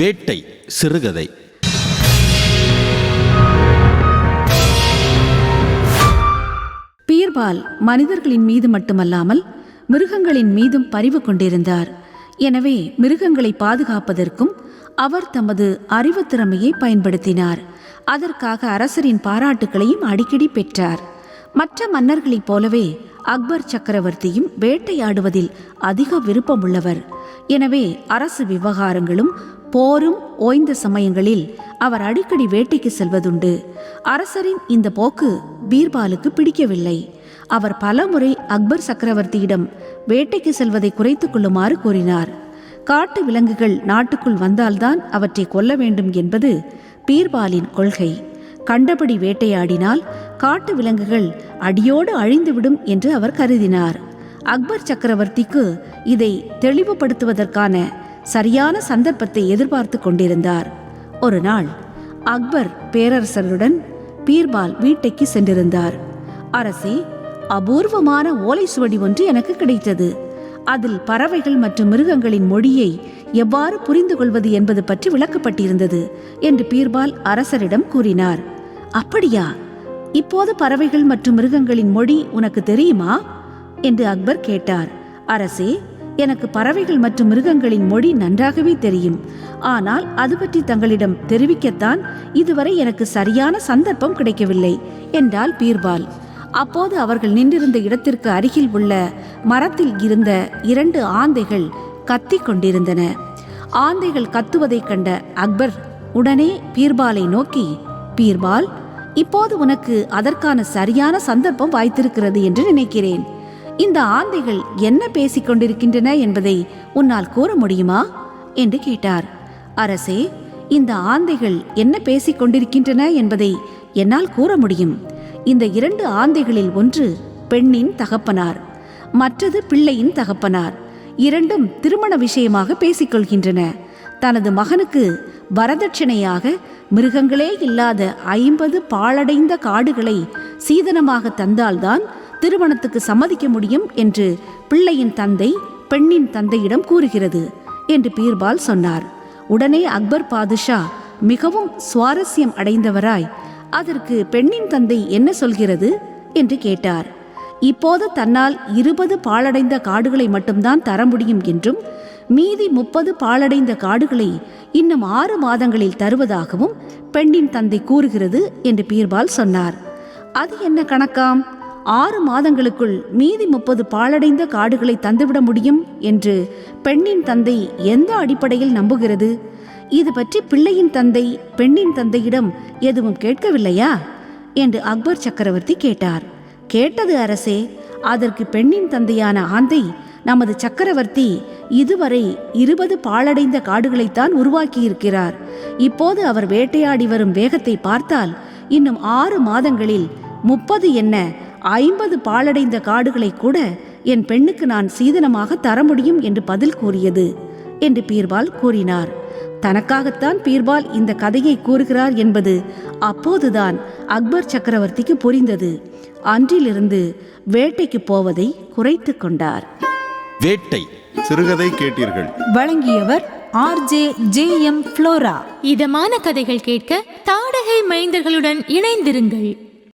வேட்டை சிறுகதை. பீர்பால் மனிதர்களின் மீது மட்டுமல்லாமல் மிருகங்களின் மீதும் பரிவு கொண்டிருந்தார். எனவே மிருகங்களை பாதுகாப்பதற்கும் அவர் தமது அறிவுத் திறமையை பயன்படுத்தினார். அதற்காக அரசரின் பாராட்டுகளையும் அடிக்கடி பெற்றார். மற்ற மன்னர்களைப் போலவே அக்பர் சக்கரவர்த்தியும் வேட்டையாடுவதில் அதிக விருப்பமுள்ளவர். எனவே அரசு விவகாரங்களும் போரும் ஓய்ந்த சமயங்களில் அவர் அடிக்கடி வேட்டைக்கு செல்வதுண்டு. அரசரின் இந்த போக்கு பீர்பாலுக்கு பிடிக்கவில்லை. அவர் பலமுறை அக்பர் சக்கரவர்த்தியிடம் வேட்டைக்கு செல்வதை குறைத்துக் கொள்ளுமாறு கூறினார். காட்டு விலங்குகள் நாட்டுக்குள் வந்தால்தான் அவற்றை கொல்ல வேண்டும் என்பது பீர்பாலின் கொள்கை. கண்டபடி வேட்டையாடினால் காட்டு விலங்குகள் அடியோடு அழிந்துவிடும் என்று அவர் கருதினார். அக்பர் சக்கரவர்த்திக்கு இதை தெளிவுபடுத்துவதற்கான சரியான சந்தர்ப்பத்தை எதிர்பார்த்து கொண்டிருந்தார். ஒரு நாள் அக்பர் பேரரசருடன் பீர்பால் வீட்டைக்கு சென்றிருந்தார். அரசே அபூர்வமான ஓலை சுவடி ஒன்று எனக்கு கிடைத்தது. அதில் பறவைகள் மற்றும் மிருகங்களின் மொழியை எவ்வாறு புரிந்து கொள்வது என்பது பற்றி விளக்கப்பட்டிருந்தது என்று பீர்பால் அரசரிடம் கூறினார். அப்படியா? இப்போது பறவைகள் மற்றும் மிருகங்களின் மொழி உனக்கு தெரியுமா? என்று அக்பர் கேட்டார். அரசே எனக்கு பறவைகள் மற்றும் மிருகங்களின் மொழி நன்றாகவே தெரியும். ஆனால் அது பற்றி தங்களிடம் தெரிவிக்கத்தான் இதுவரை எனக்கு சரியான சந்தர்ப்பம் கிடைக்கவில்லை என்றால் பீர்பால். அப்போது அவர்கள் நின்றிருந்த இடத்திற்கு அருகில் உள்ள மரத்தில் இருந்த இரண்டு ஆந்தைகள் கத்திக் கொண்டிருந்தன. ஆந்தைகள் கத்துவதைக் கண்ட அக்பர் உடனே பீர்பாலை நோக்கி பீர்பால் இப்போது உனக்கு அதற்கான சரியான சந்தர்ப்பம் வாய்த்திருக்கிறது என்று நினைக்கிறேன். இந்த ஆந்தைகள் என்ன பேசிக் கொண்டிருக்கின்றன என்பதை உன்னால் கூற முடியுமா? என்று கேட்டார். அரசே இந்த ஆந்தைகள் என்ன பேசிக் கொண்டிருக்கின்றன என்பதை என்னால் கூற முடியும். இந்த இரண்டு ஆந்தைகளில் ஒன்று பெண்ணின் தகப்பனார் மற்றது பிள்ளையின் தகப்பனார். இரண்டும் திருமண விஷயமாக பேசிக்கொள்கின்றன தனது மகனுக்கு வரதட்சணையாக மிருகங்களே இல்லாத ஐம்பது பாழடைந்த காடுகளை சீதனமாக தந்தால்தான் திருமணத்துக்கு சம்மதிக்க முடியும் என்று பிள்ளையின் தந்தை பெண்ணின் தந்தையிடம் கூறுகிறது என்று பீர்பால் சொன்னார். உடனே அக்பர் பாதுஷா மிகவும் சுவாரஸ்யம் அடைந்தவராய் அதற்கு பெண்ணின் தந்தை என்ன சொல்கிறது? என்று கேட்டார். இப்போது தன்னால் இருபது பாழடைந்த காடுகளை மட்டும்தான் தர முடியும் என்றும் மீதி முப்பது பாழடைந்த காடுகளை இன்னும் ஆறு மாதங்களில் தருவதாகவும் பெண்ணின் தந்தை கூறுகிறது என்று பீர்பால் சொன்னார். அது என்ன கணக்காம்? ஆறு மாதங்களுக்குள் மீதி முப்பது பாழடைந்த காடுகளை தந்துவிட முடியும் என்று பெண்ணின் தந்தை எந்த அடிப்படையில் நம்புகிறது? இது பற்றி பிள்ளையின் தந்தை பெண்ணின் தந்தையிடம் எதுவும் கேட்கவில்லையா? என்று அக்பர் சக்கரவர்த்தி கேட்டார். கேட்டது அரசே அதற்கு பெண்ணின் தந்தையான ஆந்தை நமது சக்கரவர்த்தி இதுவரை இருபது பாழடைந்த காடுகளைத்தான் உருவாக்கியிருக்கிறார். இப்போது அவர் வேட்டையாடி வரும் வேகத்தை பார்த்தால் இன்னும் ஆறு மாதங்களில் முப்பது என்ன ஐம்பது பாழடைந்த காடுகளை கூட என் பெண்ணுக்கு நான் சீதனமாக தர முடியும் என்று பதில் கூறியது என்று பீர்பால் கூறினார். தனக்காகத்தான் பீர்பால் இந்த கதையை கூறுகிறார் என்பது அப்போதுதான் அக்பர் சக்கரவர்த்திக்கு புரிந்தது. அன்றிலிருந்து வேட்டைக்கு போவதை குறைத்து கொண்டார். வேட்டை சிறுகதை கேட்டீர்கள். வழங்கியவர் ஆர்ஜே ஜே எம் ஃப்ளோரா. இதமான கதைகள் கேட்க தாடகை மைந்தர்களுடன் இணைந்திருங்கள்.